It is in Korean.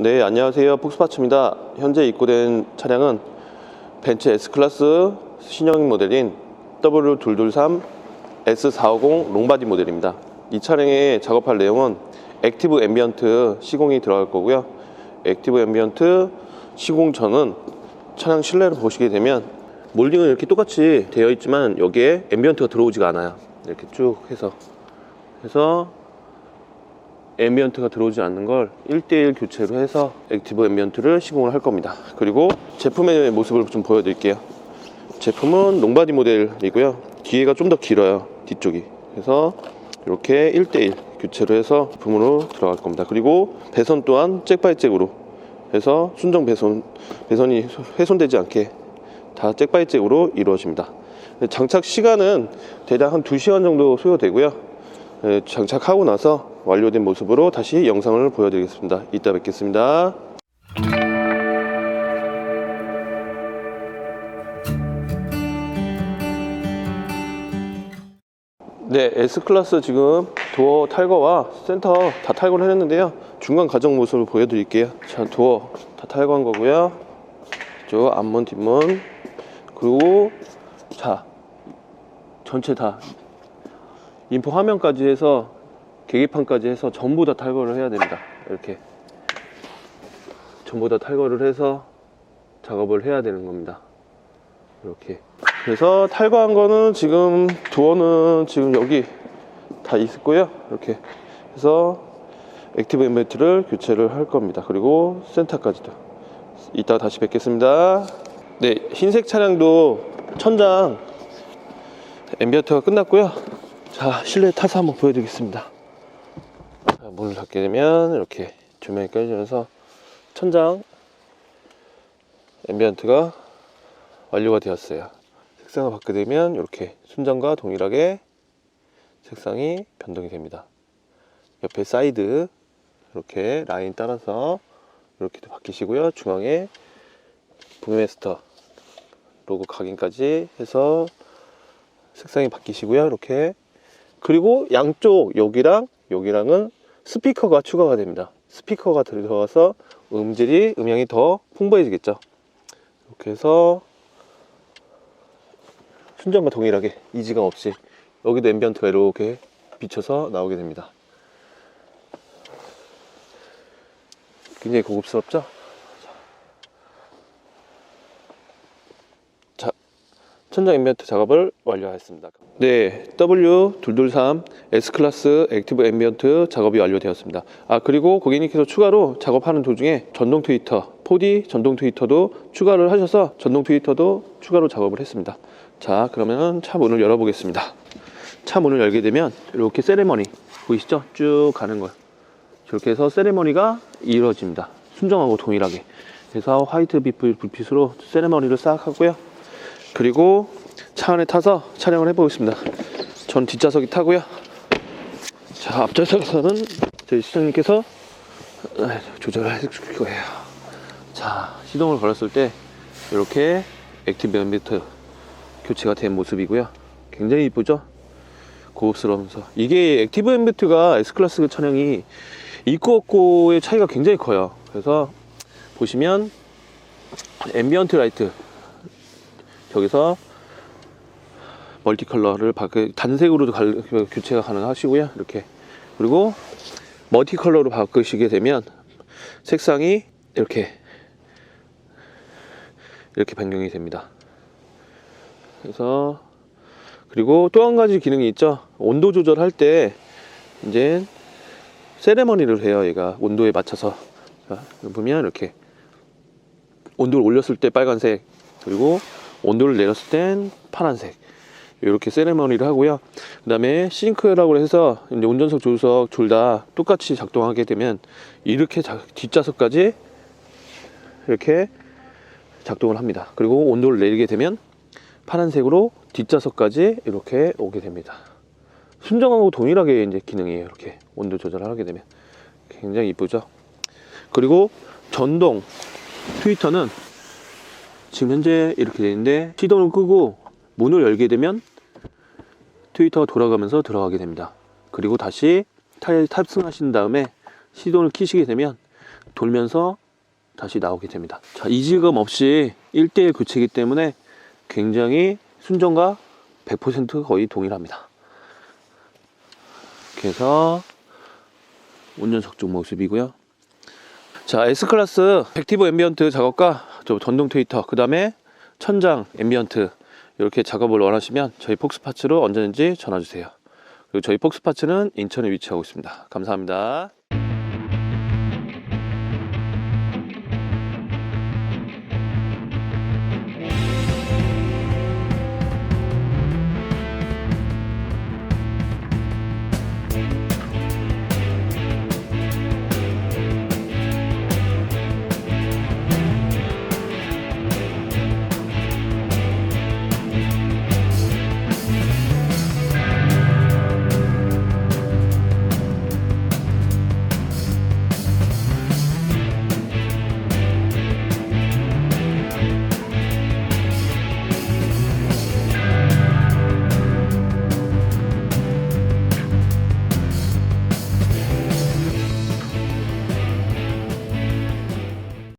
네, 안녕하세요. 폭스파츠입니다. 현재 입고된 차량은 벤츠 S클래스 신형 모델인 W223 S450 롱바디 모델입니다. 이 차량에 작업할 내용은 액티브 앰비언트 시공이 들어갈 거고요. 액티브 앰비언트 시공 전은 차량 실내를 보시게 되면 몰딩은 이렇게 똑같이 되어 있지만 여기에 앰비언트가 들어오지가 않아요. 이렇게 쭉 해서 해서 앰비언트가 들어오지 않는 걸 1대1 교체로 해서 액티브 앰비언트를 시공을 할 겁니다. 그리고 제품의 모습을 좀 보여드릴게요. 제품은 롱바디 모델이고요. 뒤에가 좀 더 길어요. 뒤쪽이. 그래서 이렇게 1대1 교체로 해서 제품으로 들어갈 겁니다. 그리고 배선 또한 잭바이잭으로 해서 순정 배선, 배선이 훼손되지 않게 다 잭바이잭으로 이루어집니다. 장착 시간은 대략 한 2시간 정도 소요되고요. 예, 장착하고 나서 완료된 모습으로 다시 영상을 보여드리겠습니다. 이따 뵙겠습니다. 네, S클래스 지금 도어 탈거와 센터 다 탈거를 했는데요. 중간 과정 모습을 보여드릴게요. 자, 도어 다 탈거한 거고요. 저 앞문, 뒷문. 그리고 자, 전체 다 인포 화면까지 해서 계기판까지 해서 전부 다 탈거를 해야 됩니다. 이렇게 전부 다 탈거를 해서 작업을 해야 되는 겁니다. 이렇게 그래서 탈거한 거는 지금 도어는 지금 여기 다 있고요. 이렇게 해서 액티브 엠베트를 교체를 할 겁니다. 그리고 센터까지도 이따 다시 뵙겠습니다. 네, 흰색 차량도 천장 엠비어트가 끝났고요. 자, 실내 타서 한번 보여드리겠습니다. 자, 문을 닫게 되면 이렇게 조명이 꺼지면서 천장 앰비언트가 완료가 되었어요. 색상을 바꾸게 되면 이렇게 순정과 동일하게 색상이 변동이 됩니다. 옆에 사이드 이렇게 라인 따라서 이렇게도 바뀌시고요. 중앙에 부메스터 로고 각인까지 해서 색상이 바뀌시고요. 이렇게 그리고 양쪽 여기랑 여기랑은 스피커가 추가가 됩니다. 스피커가 들어가서 음질이 음향이 더 풍부해지겠죠. 이렇게 해서 순정과 동일하게 이지감 없이 여기도 앰비언트가 이렇게 비춰서 나오게 됩니다. 굉장히 고급스럽죠? 천장 앰비언트 작업을 완료하였습니다. 네, W223 S클래스 액티브 앰비언트 작업이 완료되었습니다. 아, 그리고 고객님께서 추가로 작업하는 도중에 전동 트위터, 4D 전동 트위터도 추가를 하셔서 전동 트위터도 추가로 작업을 했습니다. 자, 그러면 차 문을 열어보겠습니다. 차 문을 열게 되면 이렇게 세레머니 보이시죠? 쭉 가는 거. 저렇게 해서 세레머니가 이루어집니다. 순정하고 동일하게. 그래서 화이트 빛 불빛으로 세레머니를 싹 하고요. 그리고 차 안에 타서 촬영을 해보겠습니다. 전 뒷좌석이 타고요. 자, 앞좌석에서는 저희 시장님께서 조절을 해줄 거예요. 자, 시동을 걸었을 때 이렇게 액티브 앰비트 교체가 된 모습이고요. 굉장히 이쁘죠? 고급스러우면서 이게 액티브 앰비트가 S클래스 차량이 있고 없고의 차이가 굉장히 커요. 그래서 보시면 앰비언트 라이트 저기서 멀티 컬러를 바꾸 단색으로도 갈- 교체가 가능하시고요. 이렇게 그리고 멀티 컬러로 바꾸시게 되면 색상이 이렇게 이렇게 변경이 됩니다. 그래서 그리고 또 한 가지 기능이 있죠. 온도 조절할 때 이제 세레머니를 해요. 얘가 온도에 맞춰서 자, 보면 이렇게 온도를 올렸을 때 빨간색 그리고 온도를 내렸을 땐 파란색 이렇게 세레머니를 하고요. 그 다음에 싱크라고 해서 이제 운전석 조수석 둘 다 똑같이 작동하게 되면 이렇게 자- 뒷좌석까지 이렇게 작동을 합니다. 그리고 온도를 내리게 되면 파란색으로 뒷좌석까지 이렇게 오게 됩니다. 순정하고 동일하게 이제 기능이에요. 이렇게 온도 조절을 하게 되면 굉장히 이쁘죠. 그리고 전동 트위터는 지금 현재 이렇게 되는데 시동을 끄고 문을 열게 되면 트위터가 돌아가면서 들어가게 됩니다. 그리고 다시 탑승하신 다음에 시동을 키시게 되면 돌면서 다시 나오게 됩니다. 자, 이질감 없이 1대1 교체이기 때문에 굉장히 순정과 100% 거의 동일합니다. 이렇게 해서 운전석 쪽 모습이고요. 자, S클래스 액티브 앰비언트 작업과 저 전동 트위터, 그 다음에 천장 앰비언트 이렇게 작업을 원하시면 저희 폭스파츠로 언제든지 전화 주세요. 그리고 저희 폭스파츠는 인천에 위치하고 있습니다. 감사합니다.